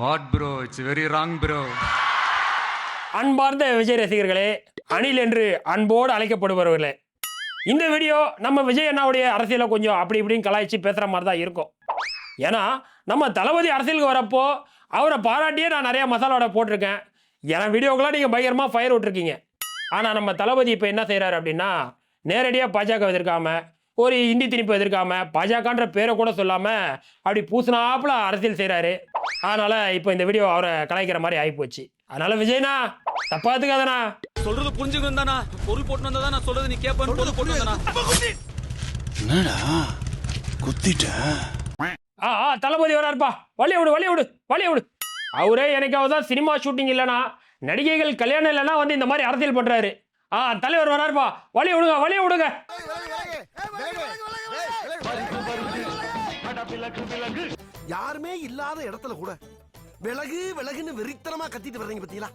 What bro it's very wrong bro அன்பார்ந்த விஜய் ரசிகர்களே அணில் என்று அன்போடு அழைக்கப்படுபவர்களே இந்த வீடியோ நம்ம விஜய் அண்ணாவுடைய அரசியலை கொஞ்சம் அப்படி இப்படின்னு கலாய்ச்சி பேசுகிற மாதிரி தான் இருக்கும். ஏன்னா நம்ம தளபதி அரசியலுக்கு வரப்போ அவரை பாராட்டியே நான் நிறையா மசாலாவோட போட்டிருக்கேன். என் வீடியோக்கெல்லாம் நீங்கள் பயங்கரமாக ஃபயர் விட்டுருக்கீங்க. ஆனால் நம்ம தளபதி இப்போ என்ன செய்கிறாரு அப்படின்னா நேரடியாக பாஜக எதிர்க்காம ஒரு இந்தி திணிப்பு எதிர்க்காம பாஜகன்ற பேரை கூட சொல்லாமல் அப்படி பூசினாப்புல அரசியல் செய்கிறாரு அதனால் இப்போ இந்த வீடியோ அவரை கலாய்க்கிற மாதிரி ஆகிப்போச்சு அதனால் விஜய்னா தப்பா எடுத்துக்காதண்ணா சொல்றது புரிஞ்சுக்கணும் தானா பொருள் போட்டு வந்தா நான் சொல்றது நீ கேப்பன்னு பொருள் போட்டு வந்தானா என்னடா? குத்திட்ட? ஆ ஆ தளபதி வராருப்பா. வழிய விடு வழிய விடு வழிய விடு. அவரே எனக்காவது தான் சினிமா ஷூட்டிங் இல்லைனா நடிகைகள் கல்யாணம் இல்லைன்னா வந்து இந்த மாதிரி அரசியல் பண்றாரு. ஆ தலைவர் வராருப்பா. வழிய விடுங்க வழிய விடுங்க. யாருமே இல்லாத இடத்துல கூட விலகு விலகுன்னு வெறித்தனமா கத்திட்டு வர்றீங்க பாத்தீங்களா?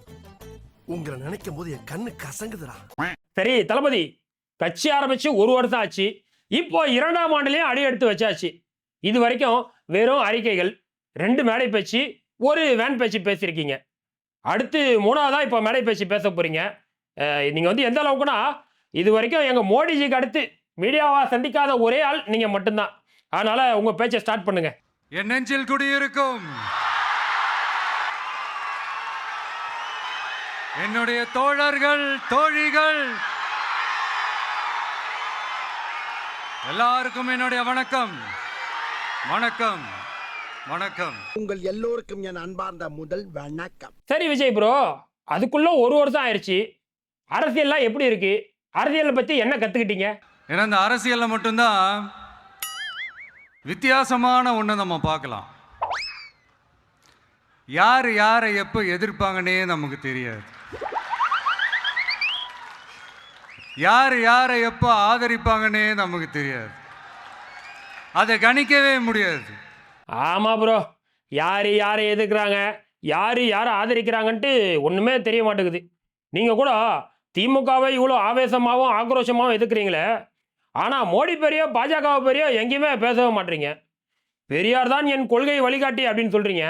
உங்களை நினைக்கும் போது என் கண்ணு கசங்குதுடா. சரி தளபதி கட்சி ஆரம்பிச்சு ஒரு வருஷம் ஆச்சு. இப்போ இரண்டாம் ஆண்டுலயும் அடி எடுத்து வச்சாச்சு. இது வரைக்கும் வெறும் அறிக்கைகள் ரெண்டு மேடை பேச்சு ஒரு வேன் பேச்சு பேசியிருக்கீங்க. அடுத்து மூணாவதா இப்போ மேடை பேச்சு பேச போறீங்க. நீங்க வந்து எந்த அளவுக்குன்னா இது வரைக்கும் எங்க மோடிஜிக்கு அடுத்து மீடியாவா சந்திக்காத ஒரே ஆள் நீங்க மட்டும்தான். அதனால உங்க பேச்சை ஸ்டார்ட் பண்ணுங்க. என் நெஞ்சில் குடியிருக்கும். என்னுடைய தோழர்கள் தோழிகள். எல்லாருக்கும் என்னுடைய வணக்கம். வணக்கம். வணக்கம். உங்கள் எல்லோருக்கும் என் அன்பார்ந்த முதல் வணக்கம். சரி விஜய் ப்ரோ அதுக்குள்ள ஒரு வருஷம் ஆயிடுச்சு அரசியல்லாம் எப்படி இருக்கு? அரசியலை பத்தி என்ன கத்துக்கிட்டீங்க? ஏன்னா இந்த அரசியலில் மட்டும்தான் வித்தியாசமான ஒன்றை நம்ம பார்க்கலாம். யார் யாரை எப்போ எதிர்ப்பாங்கன்னே நமக்கு தெரியாது. யார் யாரை எப்போ ஆதரிப்பாங்கன்னே நமக்கு தெரியாது. அதை கணிக்கவே முடியாது. ஆமாம் ப்ரோ யார் யாரை எதிர்க்கிறாங்க யார் யாரை ஆதரிக்கிறாங்கன்ட்டு ஒன்றுமே தெரிய மாட்டேங்குது. நீங்கள் கூட திமுகவை இவ்வளோ ஆவேசமாகவும் ஆக்ரோஷமாகவும் எதிர்க்கிறீங்களே ஆனால் மோடி பெரிய பாஜகவை பெரிய எங்கேயுமே பேசவே மாட்டீங்க. பெரியார் தான் என் கொள்கை வழிகாட்டி அப்படின்னு சொல்கிறீங்க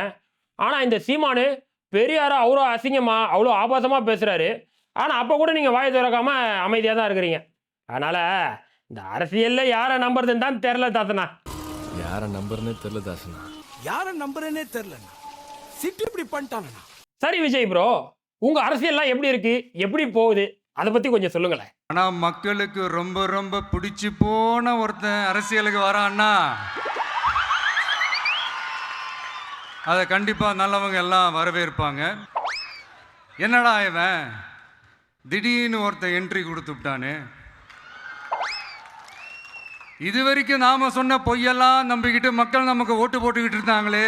ஆனால் இந்த சீமானு பெரியாரை அவ்வளோ அசிங்கமாக அவ்வளோ ஆபாசமாக பேசுகிறாரு ஆனால் அப்போ கூட நீங்கள் வாயை திறக்காம அமைதியாக தான் இருக்கிறீங்க. அதனால் இந்த அரசியலில் யாரை நம்புறதுன்னு தான் தெரில தாத்தனா யார நம்பர்னே தெரியல தாசனா யார நம்புறேனே தெரியல சிட்டு இப்படி பண்ணிட்டானா சரி விஜய் ப்ரோ உங்க அரசியல்லாம் எப்படி இருக்கு? எப்படி போகுது? அதை பத்தி கொஞ்சம் சொல்லுங்களேன். ஆனால் மக்களுக்கு ரொம்ப ரொம்ப பிடிச்சி போன ஒருத்தன் அரசியலுக்கு வரான்னா அதை கண்டிப்பாக நல்லவங்க எல்லாம் வரவேற்பாங்க. என்னடா இவன்? திடீர்னு ஒருத்தன் என்ட்ரி கொடுத்து விட்டானே இது வரைக்கும் நாம் சொன்ன பொய்யெல்லாம் நம்பிக்கிட்டு மக்கள் நமக்கு ஓட்டு போட்டுக்கிட்டு இருந்தாங்களே.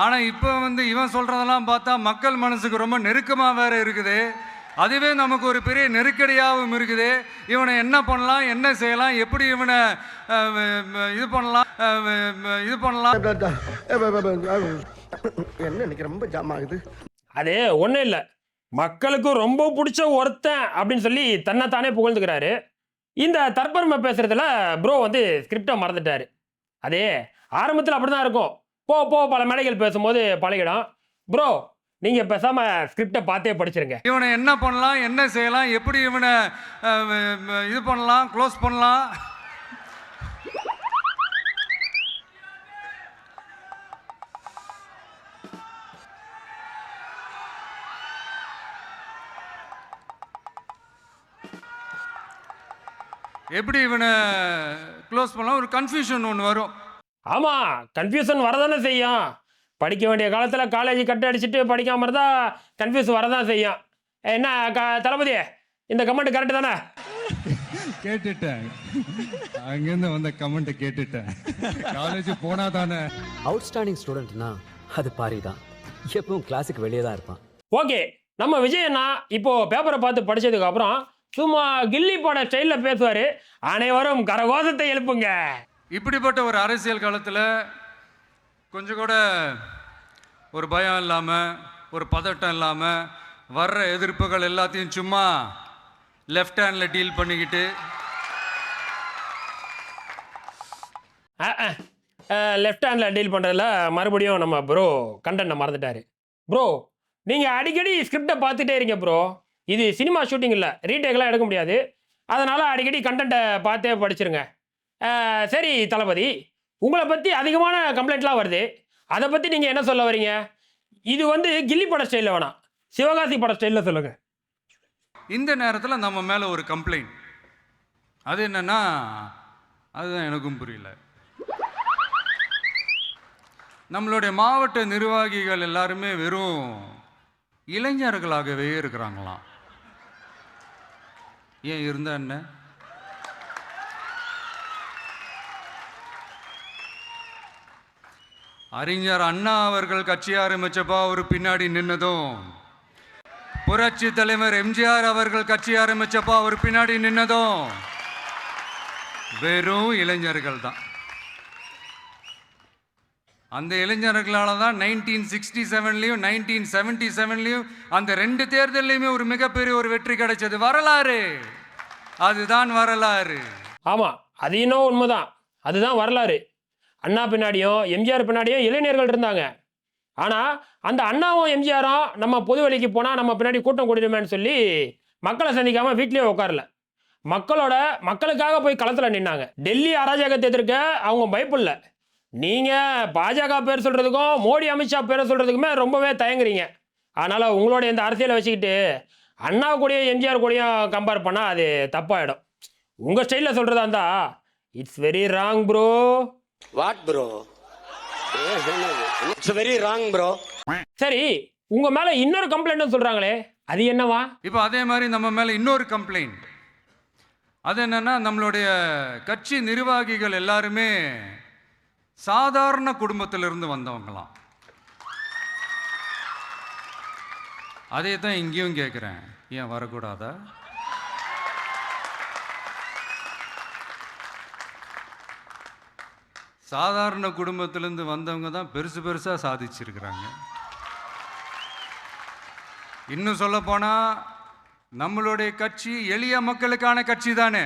ஆனால் இப்போ வந்து இவன் சொல்கிறதெல்லாம் பார்த்தா மக்கள் மனசுக்கு ரொம்ப நெருக்கமாக வேற இருக்குது. அதுவே நமக்கு ஒரு பெரிய நெருக்கடியாகவும் இருக்குது. இவனை என்ன பண்ணலாம் என்ன செய்யலாம் எப்படி இவனை இது பண்ணலாம் இது பண்ணலாம். என்ன எனக்கு ரொம்ப ஜாம் ஆகுது? அது ஒன்றும் இல்லை. மக்களுக்கு ரொம்ப பிடிச்ச ஒருத்தன் அப்படின்னு சொல்லி தன்னைத்தானே புகழ்ந்துக்கிறாரு. இந்த தற்பெருமை பேசுறதுல ப்ரோ வந்து ஸ்கிரிப்டை மறந்துட்டாரு. அதே ஆரம்பத்தில் அப்படி தான் இருக்கும். போ போ பல மேடைகள் பேசும்போது பழகிடும். ப்ரோ நீங்கள் பேசாமல் ஸ்கிரிப்டை பார்த்தே படிச்சிருங்க. இவனை என்ன பண்ணலாம் என்ன செய்யலாம் எப்படி இவனை இது பண்ணலாம் க்ளோஸ் பண்ணலாம்? எப்படி இவனை க்ளோஸ் பண்ணலாம்? ஒரு கன்ஃபியூஷன் ஒன்று வரும். ஆமாம் கன்ஃபியூஷன் வரதானே செய்யும். படிக்க வேண்டிய காலத்தில் காலேஜ் கட்டு அடிச்சுட்டு படிக்காம இருந்தால் கன்ஃபியூஸ் வரதான் செய்யும். என்ன க தளபதி இந்த கமெண்ட் கரெக்டு தானே? கேட்டுட்டேன். அங்கேருந்து வந்த கமெண்ட்டை கேட்டுட்டேன். காலேஜ் போனா தானே. அவுட்ஸ்டாண்டிங் ஸ்டூடெண்ட்னா அது பாரி தான் எப்பவும் கிளாஸுக்கு வெளியே தான் இருப்பான். ஓகே நம்ம விஜய் அண்ணா இப்போ பேப்பரை பார்த்து படிச்சதுக்கு அப்புறம் சும்மா கில்லி பட ஸ்டைலில் பேசுவார். அனைவரும் கரகோஷத்தை எழுப்புங்க. இப்படிப்பட்ட ஒரு அரசியல் காலத்தில் கொஞ்சம் கூட ஒரு பயம் இல்லாமல் ஒரு பதட்டம் இல்லாமல் வர்ற எதிர்ப்புகள் எல்லாத்தையும் சும்மா லெஃப்ட் ஹேண்டில் டீல் பண்ணிக்கிட்டு. லெஃப்ட் ஹேண்டில் டீல் பண்ணுறதுல மறுபடியும் நம்ம ப்ரோ கண்டனை மறந்துட்டாரு. ப்ரோ நீங்கள் அடிக்கடி ஸ்கிரிப்டை பார்த்துட்டே இருங்க ப்ரோ இது சினிமா ஷூட்டிங் இல்லை ரீடேக்லாம் எடுக்க முடியாது. அதனால் அடிக்கடி கண்டென்ட்டை பார்த்தே படிச்சிருங்க. சரி தளபதி. உங்களை பற்றி அதிகமான கம்ப்ளைண்ட்லாம் வருது. அதை பற்றி நீங்கள் என்ன சொல்ல வரீங்க? இது வந்து கில்லி பட ஸ்டைலில் வேணாம் சிவகாசி பட ஸ்டைலில் சொல்லுங்கள் இந்த நேரத்தில் நம்ம மேலே ஒரு கம்ப்ளைண்ட் அது என்னன்னா அதுதான் எனக்கும் புரியல. நம்மளுடைய மாவட்ட நிர்வாகிகள் எல்லாருமே வெறும் இளைஞர்களாகவே இருக்கிறாங்களாம். ஏன் இருந்தா என்ன? அறிஞர் அண்ணா அவர்கள் கட்சி ஆரம்பித்தப்போ அவர் பின்னாடி நின்னதும் புரட்சி தலைவர் எம்ஜிஆர் அவர்கள் கட்சி ஆரம்பித்தப்போ அவர் பின்னாடி நின்னதும் வெறும் இளைஞர்கள் தான். அந்த இளைஞர்களால் தான் நைன்டீன் சிக்ஸ்டி செவன்லேயும் நைன்டீன் செவன்டி செவன்லையும் அந்த ரெண்டு தேர்தல்லையுமே ஒரு மிகப்பெரிய ஒரு வெற்றி கிடைச்சது. வரலாறு! அதுதான் வரலாறு. ஆமாம் அது இன்னும் உண்மைதான். அதுதான் வரலாறு. அண்ணா பின்னாடியும் எம்ஜிஆர் பின்னாடியும் இளைஞர்கள் இருந்தாங்க. ஆனால் அந்த அண்ணாவும் எம்ஜிஆரும் நம்ம பொது வழிக்கு போனால் நம்ம பின்னாடி கூட்டம் கூடிடுமேன்னு சொல்லி மக்களை சந்திக்காமல் வீட்லேயே உட்காரல மக்களோட மக்களுக்காக போய் களத்தில் நின்னாங்க. டெல்லி அராஜகத்தை எதிர்க்க அவங்க பயப்படல. நீங்கள் பாஜக பேர் சொல்கிறதுக்கும் மோடி அமித்ஷா பேரை சொல்கிறதுக்குமே ரொம்பவே தயங்குறீங்க. அதனால் உங்களோட இந்த அரசியலை வச்சுக்கிட்டு அண்ணா கூடயும் எம்ஜிஆர் கூடயும் கம்பேர் பண்ணால் அது தப்பாயிடும். உங்கள் ஸ்டைலில் சொல்கிறதா இருந்தா it's very wrong bro what bro it's very wrong bro சரி உங்கள் மேலே இன்னொரு கம்ப்ளைண்ட்னு சொல்கிறாங்களே அது என்னவா? இப்போ அதே மாதிரி நம்ம மேலே இன்னொரு கம்ப்ளைண்ட் அது என்னன்னா நம்மளுடைய கட்சி நிர்வாகிகள் எல்லாருமே சாதாரண குடும்பத்திலிருந்து வந்தவங்களாம். அதே தான் இங்கேயும் கேட்குறேன் ஏன் வரக்கூடாதா? சாதாரண குடும்பத்திலேருந்து வந்தவங்க தான் பெருசு பெருசாக சாதிச்சிருக்கிறாங்க. இன்னும் சொல்ல நம்மளுடைய கட்சி எளிய மக்களுக்கான கட்சி தானே.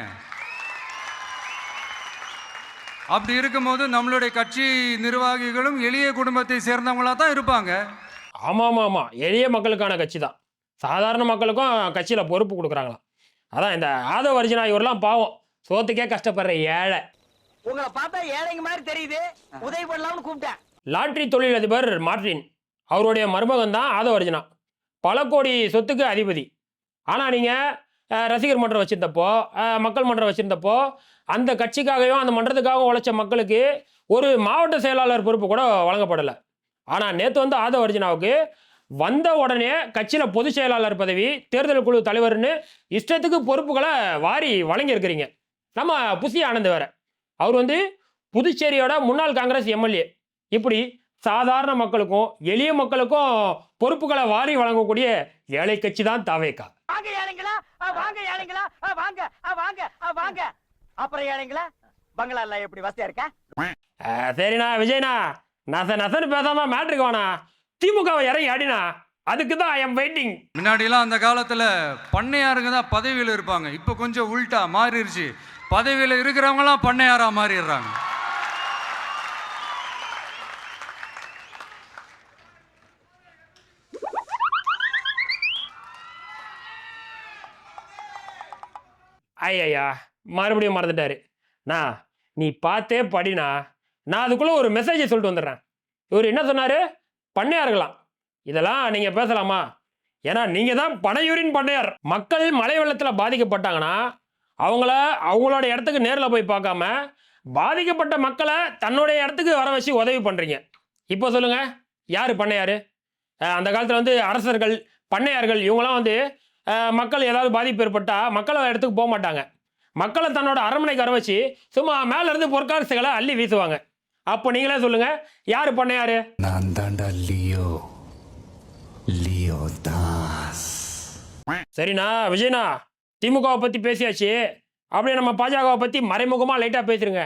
அப்படி இருக்கும்போது நம்மளுடைய கட்சி நிர்வாகிகளும் எளிய குடும்பத்தை சேர்ந்தவங்களா தான் இருப்பாங்க. ஆமாம் ஆமாம் ஆமாம் எளிய மக்களுக்கான கட்சி தான். சாதாரண மக்களுக்கும் கட்சியில் பொறுப்பு கொடுக்குறாங்களாம். அதான் இந்த ஆதவ அர்ஜுனா இவரெல்லாம் பாவம். சோத்துக்கே கஷ்டப்படுற ஏழை. உங்களை பார்த்தா ஏழைங்க மாதிரி தெரியுது. உதவி பண்ணலாம்னு கூப்பிட்டேன். லாட்ரி தொழிலதிபர் மார்டின். அவருடைய மருமகன் தான் ஆதவ அர்ஜுனா. பல கோடி சொத்துக்கு அதிபதி. ஆனால் நீங்கள் ரசிகர் மன்றம் வச்சுருந்தப்போ மக்கள் மன்றம் வச்சுருந்தப்போ அந்த கட்சிக்காகவும் அந்த மன்றத்துக்காகவும் உழைச்ச மக்களுக்கு ஒரு மாவட்ட செயலாளர் பொறுப்பு கூட வழங்கப்படலை. ஆனால் நேற்று வந்து ஆதவ அர்ஜுனாவுக்கு வந்த உடனே கட்சியில் பொதுச் செயலாளர் பதவி தேர்தல் குழு தலைவர்னு இஷ்டத்துக்கு பொறுப்புகளை வாரி வழங்கியிருக்கிறீங்க. நம்ம புசி ஆனந்த் வேற. அவர் வந்து புதுச்சேரியோட முன்னாள் காங்கிரஸ் எம்எல்ஏ. இப்படி சாதாரண மக்களுக்கும் எளிய மக்களுக்கும் பொறுப்புகளை வாரி வழங்கக்கூடிய ஏழை கட்சி தான் தாவேக்கா வாங்க ஏழைங்களா ஆ, வாங்க ஏழைங்களா ஆ, வாங்க ஆ, வாங்க ஆ, வாங்க. அப்புறம் ஏழைங்களா பங்களா எல்லாம் எப்படி வசதியா இருக்கா? சரிண்ணா விஜய்ண்ணா நச நசன்னு பேசாம மேட்ருக்கு வேணா திமுகவை இறங்கி அடினா அதுக்கு தான் ஐ எம் வெயிட்டிங் முன்னாடிலாம் அந்த காலத்தில் பண்ணையாருங்க தான் பதவியில் இருப்பாங்க. இப்போ கொஞ்சம் உல்ட்டா மாறிடுச்சு பதவியில் இருக்கிறவங்களாம் பண்ணையாரா மாறிடுறாங்க. ஐயா மறுபடியும் மறந்துட்டாரு. நான் நீ பார்த்தே படினா நான் அதுக்குள்ளே ஒரு மெசேஜை சொல்லிட்டு வந்துடுறேன். இவர் என்ன சொன்னார்? பண்ணையார்களாம் இதெல்லாம் நீங்கள் பேசலாமா? ஏன்னா நீங்கள் தான் பனையூரின் பண்ணையார். மக்கள் மழை வெள்ளத்தில் பாதிக்கப்பட்டாங்கன்னா அவங்கள அவங்களோட இடத்துக்கு நேரில் போய் பார்க்காம பாதிக்கப்பட்ட மக்களை தன்னுடைய இடத்துக்கு வர வச்சு உதவி பண்ணுறீங்க இப்போ சொல்லுங்கள் யார் பண்ணையார்? அந்த காலத்தில் வந்து அரசர்கள் பண்ணையார்கள் இவங்களாம் வந்து மக்கள் ஏதாவது பாதிப்பு ஏற்பட்டால் மக்களை இடத்துக்கு போக மாட்டாங்க. மக்களை தன்னோட அரண்மனைக்கு வர வச்சு சும்மா மேல இருந்து பொற்காசுகளை அள்ளி வீசுவாங்க. அப்போ நீங்களே சொல்லுங்க யார் பண்ணையாரு? நான் தாண்டா லியோ. லியோ தாஸ். சரிண்ணா விஜய்ண்ணா. திமுகவை பற்றி பேசியாச்சு. அப்படியே நம்ம பாஜகவை பற்றி மறைமுகமாக லைட்டாக பேசுருங்க.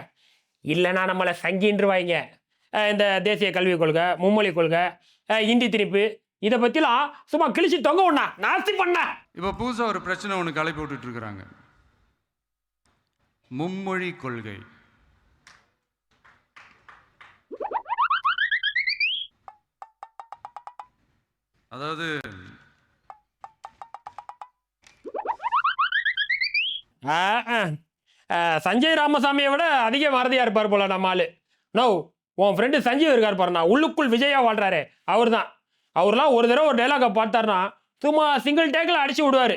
இல்லைனா நம்மளை சங்கின்றுவாங்க இந்த தேசிய கல்விக் கொள்கை மும்மொழி கொள்கை இந்தி திணிப்பு இதை பற்றிலாம் சும்மா கிழிச்சு தொங்க ஒண்ணா நாஸ்தி பண்ண. இப்போ புதுசாக ஒரு பிரச்சனை ஒன்று கலப்பி விட்டுட்டு இருக்கிறாங்க மும்மொழி கொள்கை. அதாவது சஞ்சய் ராமசாமியை விட அதிக மறதியாக இருப்பார் போல நம்ம ஆள். நோ உன் ஃப்ரெண்டு சஞ்சீவ் இருக்கார் பாருண்ணா உள்ளுக்குள் விஜயா வாழ்றாரு. அவர் தான் அவர்லாம் ஒரு தடவை ஒரு டைலாகை பார்த்தாருனா சும்மா சிங்கிள் டேக்கில் அடிச்சு விடுவார்.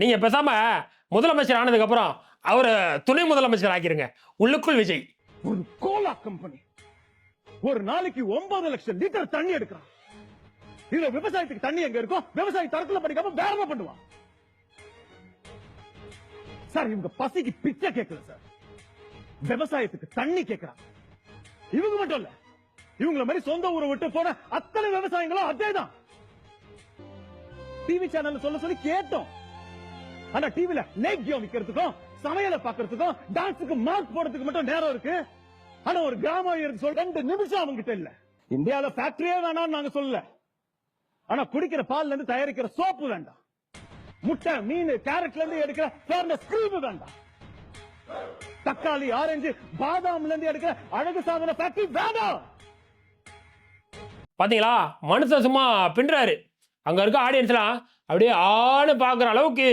நீங்கள் பேசாமல் முதலமைச்சர் ஆனதுக்கப்புறம் அவரை துணை முதலமைச்சர் ஆக்கிருங்க. உள்ளுக்குள் விஜய். ஒரு கோலா கம்பெனி ஒரு நாளைக்கு ஒன்பது லட்சம் லிட்டர் தண்ணி எடுக்கிறான். இதுல விவசாயத்துக்கு தண்ணி எங்க இருக்கும் விவசாயி தரத்துல படிக்காம வேற என்ன பண்ணுவான். சார் இவங்க பசிக்கு பிச்சை கேட்கல சார். விவசாயத்துக்கு தண்ணி கேட்கறாங்க. இவங்க மட்டும் இல்ல இவங்கள மாதிரி சொந்த ஊரை விட்டு போன அத்தனை விவசாயிகளும் அதேதான். டிவி சேனல் சொல்ல சொல்லி கேட்டோம். ஆனா டிவில நேக்கியம் விக்கிறதுக்கும் சமையலை பாக்குறதுக்கும் டான்ஸுக்கு மார்க் போடுறதுக்கு மட்டும் நேரம் இருக்கு. ஆனா ஒரு கிராம இருக்கு சொல்ல ரெண்டு நிமிஷம் அவங்க கிட்ட இல்ல. இந்தியாவில ஃபேக்டரியே வேணாம்னு நாங்க சொல்லல. ஆனா குடிக்கிற பால்ல இருந்து தயாரிக்கிற சோப்பு வேண்டாம். முட்டை மீன் கேரட்ல இருந்து எடுக்கிற சேர்ந்த கிரீம் வேண்டாம். தக்காளி ஆரஞ்சு பாதாம்ல இருந்து எடுக்கிற அழகு சாதன ஃபேக்டரி வேண்டாம். பாத்தீங்களா? மனுஷன் சும்மா பின்னுறாரு. அங்கே இருக்க ஆடியன்ஸ்லாம் அப்படியே ஆளு பார்க்குற அளவுக்கு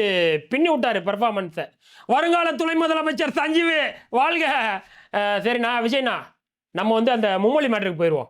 பின்னி விட்டாரு பெர்ஃபார்மன்ஸை வருங்கால துணை முதலமைச்சர் சஞ்சீவு வாழ்க. சரிண்ணா விஜய்ண்ணா நம்ம வந்து அந்த மும்மொழி மேட்டருக்கு போயிடுவோம்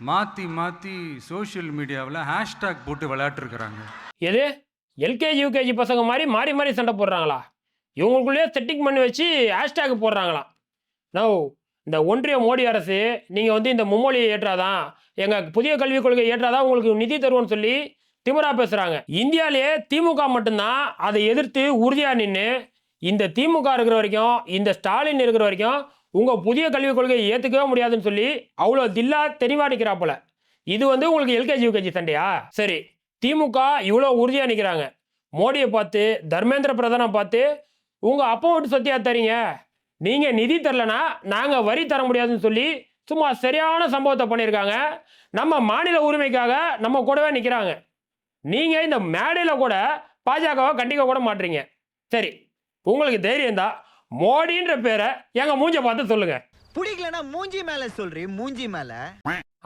மாற்றி மாற்றி சோஷியல் மீடியாவில் ஹேஷ்டேக் போட்டு விளையாட்டுருக்குறாங்க. எது? எல்கேஜி யூகேஜி பசங்க மாதிரி மாறி மாறி சண்டை போடுறாங்களா? இவங்களுக்குள்ளேயே செட்டிங் பண்ணி வச்சு ஹேஷ்டேக் போடுறாங்களாம் நோ இந்த ஒன்றிய மோடி அரசு நீங்கள் வந்து இந்த மும்மொழியை ஏற்றாதான் எங்கள் புதிய கல்விக் கொள்கை ஏற்றாதான் உங்களுக்கு நிதி தருவோம்னு சொல்லி திமுறா பேசுகிறாங்க இந்தியாவிலேயே திமுக மட்டும்தான் அதை எதிர்த்து உறுதியாக நின்று இந்த திமுக இருக்கிற வரைக்கும் இந்த ஸ்டாலின் இருக்கிற வரைக்கும் உங்கள் புதிய கல்விக் கொள்கையை ஏற்றுக்கவே முடியாதுன்னு சொல்லி அவ்வளோ தில்லா தெளிவாக நிற்கிறாப்புல இது வந்து உங்களுக்கு எல்கேஜி யூகேஜி சண்டையா? சரி திமுக இவ்வளோ உறுதியாக நிற்கிறாங்க மோடியை பார்த்து தர்மேந்திர பிரதானை பார்த்து உங்கள் அப்பா விட்டு சத்தியாக தரீங்க? நீங்கள் நிதி தரலனா நாங்கள் வரி தர முடியாதுன்னு சொல்லி சும்மா சரியான சம்பவத்தை பண்ணியிருக்காங்க. நம்ம மாநில உரிமைக்காக நம்ம கூடவே நிற்கிறாங்க நீங்கள் இந்த மேடையில் கூட பாஜகவை கண்டிக்க கூட மாட்டீங்க. சரி உங்களுக்கு தைரியம் தான். மோடின்ற பேரை எங்கள் மூஞ்ச பார்த்து சொல்லுங்கள் பிடிக்கலனா மூஞ்சி மேல சொல்றி மூஞ்சி மேல.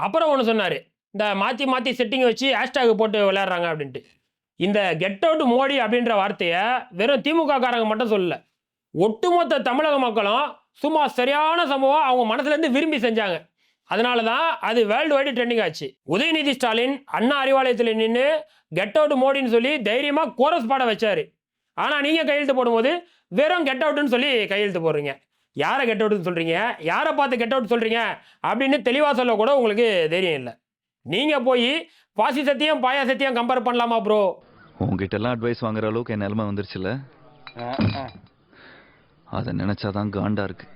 அப்புறம் ஒன்று சொன்னார் இந்த மாற்றி மாற்றி செட்டிங் வச்சு ஹேஷ்டேக் போட்டு விளையாடுறாங்க அப்படின்ட்டு. இந்த கெட் அவுட் மோடி அப்படின்ற வார்த்தையை வெறும் திமுக காரங்க மட்டும் சொல்லல. ஒட்டுமொத்த தமிழக மக்களும் சும்மா சரியான சம்பவம் அவங்க மனசுலேருந்து விரும்பி செஞ்சாங்க. அதனால தான் அது வேர்ல்டு வைடு ட்ரெண்டிங் ஆச்சு. உதயநிதி ஸ்டாலின் அண்ணா அறிவாலயத்தில் நின்று கெட் அவுட் மோடின்னு சொல்லி தைரியமாக கோரஸ் பாட வச்சாரு. ஆனால் நீங்கள் கையெழுத்து போடும்போது வெறும் கெட் அவுட்னு சொல்லி கையெழுத்து போடுறீங்க. யாரை கெட் அவுட்னு சொல்கிறீங்க யாரை பார்த்து கெட் அவுட் சொல்கிறீங்க அப்படின்னு தெளிவாக சொல்ல கூட உங்களுக்கு தைரியம் இல்லை. நீங்கள் போய் பாசிசத்தையும் பாயாசத்தையும் கம்பேர் பண்ணலாமா ப்ரோ உங்ககிட்ட எல்லாம் அட்வைஸ் வாங்குற அளவுக்கு என் நிலைமை வந்துருச்சுல. அதை நினைச்சாதான் காண்டா இருக்கு.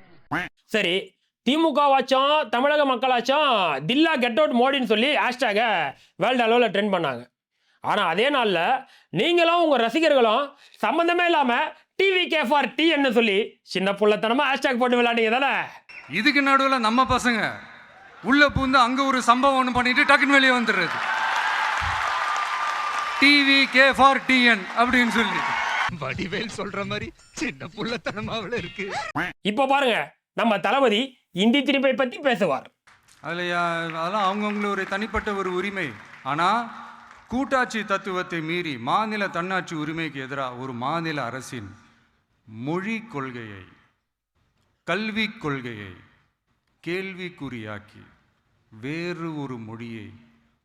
சரி திமுகவாச்சும் தமிழக மக்களாச்சும் தில்லா கெட் அவுட் மோடின்னு சொல்லி ஹேஷ்டேகை வேர்ல்டு அளவில் ட்ரெண்ட் பண்ணாங்க. ஆனால் அதே நாளில் நீங்களும் உங்கள் ரசிகர்களும் சம்மந்தமே இல்லாமல் டிவி கேஃபார் டிஎன்னு சொல்லி சின்ன புள்ளத்தனமாக ஹேஷ்டேக் போட்டு விளையாண்டீங்க தானே இதுக்கு நடுவில் நம்ம பசங்க உள்ள பூந்து அங்கே ஒரு சம்பவம் ஒன்று பண்ணிட்டு டக்குன்னு வெளியே வந்துடுறது. டிவி கே ஃபார் டிஎன் அப்படின்னு சொல்லி. வடிவேல் சொல்ற மாதிரி சின்ன புள்ளத்தனமாவில் இருக்கு. இப்போ பாருங்க நம்ம தளபதி இந்தி திணிப்பை பற்றி பேசுவார். அதில் அதெல்லாம் அவங்கவுங்கள ஒரு தனிப்பட்ட ஒரு உரிமை. ஆனால் கூட்டாட்சி தத்துவத்தை மீறி மாநில தன்னாட்சி உரிமைக்கு எதிராக ஒரு மாநில அரசின் மொழி கொள்கையை கல்விக் கொள்கையை கேள்விக்குறியாக்கி வேறு ஒரு மொழியை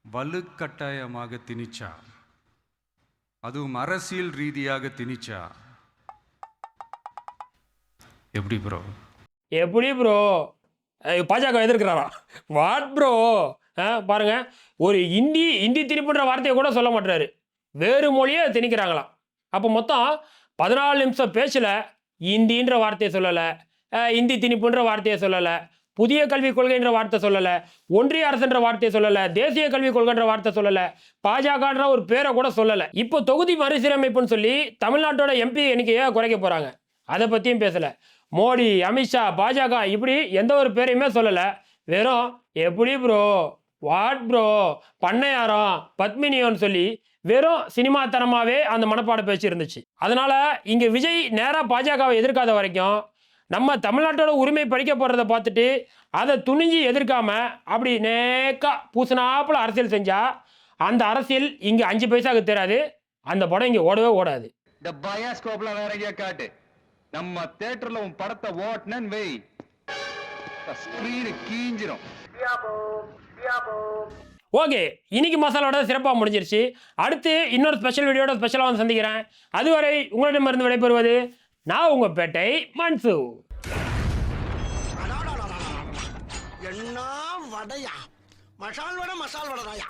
வலுக்கட்டாயமாக திணிச்சா அதுவும் அரசியல் ரீதியாக திணிச்சா எப்படி ப்ரோ எப்படி ப்ரோ பாஜக எதிர்க்கிறாரா? வாட் ப்ரோ பாருங்க. ஒரு இந்தி இந்தி திணிப்புன்ற வார்த்தையை கூட சொல்ல மாட்டாரு வேறு மொழியை திணிக்கிறாங்களாம். அப்போ மொத்தம் பதினாலு நிமிஷம் பேச்சில் இந்தின்ற வார்த்தையை சொல்லலை இந்தி திணிப்புன்ற வார்த்தையை சொல்லலை புதிய கல்விக் கொள்கைன்ற வார்த்தை சொல்லலை ஒன்றிய அரசுன்ற வார்த்தையை சொல்லலை தேசிய கல்விக் கொள்கைன்ற வார்த்தை சொல்லலை பாஜகன்ற ஒரு பேரை கூட சொல்லலை. இப்போ தொகுதி மறுசீரமைப்புன்னு சொல்லி தமிழ்நாட்டோட எம்பி எண்ணிக்கையை குறைக்க போகிறாங்க அதை பற்றியும் பேசலை. மோடி அமித்ஷா பாஜக இப்படி எந்த ஒரு பேரையுமே சொல்லலை. வெறும் எப்படி ப்ரோ வாட் ப்ரோ பண்ணையாரம் பத்மினியோன்னு சொல்லி வெறும் சினிமாத்தனமாகவே அந்த மனப்பாட பேச்சு இருந்துச்சு. அதனால இங்கே விஜய் நேராக பாஜகவை எதிர்க்காத வரைக்கும் நம்ம தமிழ்நாட்டோட உரிமை பறிக்கப்படுறத பார்த்துட்டு அதை துணிஞ்சு எதிர்க்காம அப்படி நேக்கா பூசணாப்புல அரசியல் செஞ்சா அந்த அரசியல் இங்கே அஞ்சு பைசாக்கு தெரியாது அந்த படம் இங்கே ஓடவே ஓடாது. இந்த பயாஸ்கோப்ல வேற எங்கேயா காட்டு. நம்ம தியேட்டர்ல உன் படத்தை ஓட்டுனேன்னு வை. ஸ்கிரீனு கீஞ்சிரும். ஓகே இன்னைக்கு மசாலோட சிறப்பாக முடிஞ்சிருச்சு. அடுத்து இன்னொரு ஸ்பெஷல் வீடியோட ஸ்பெஷலாக வந்து சந்திக்கிறேன். அதுவரை உங்களிடமிருந்து விடைபெறுவது நான் உங்கள் பேட்டை மன்சு. என்ன வடையா? மசால் வடை மசால் வடைதாயா?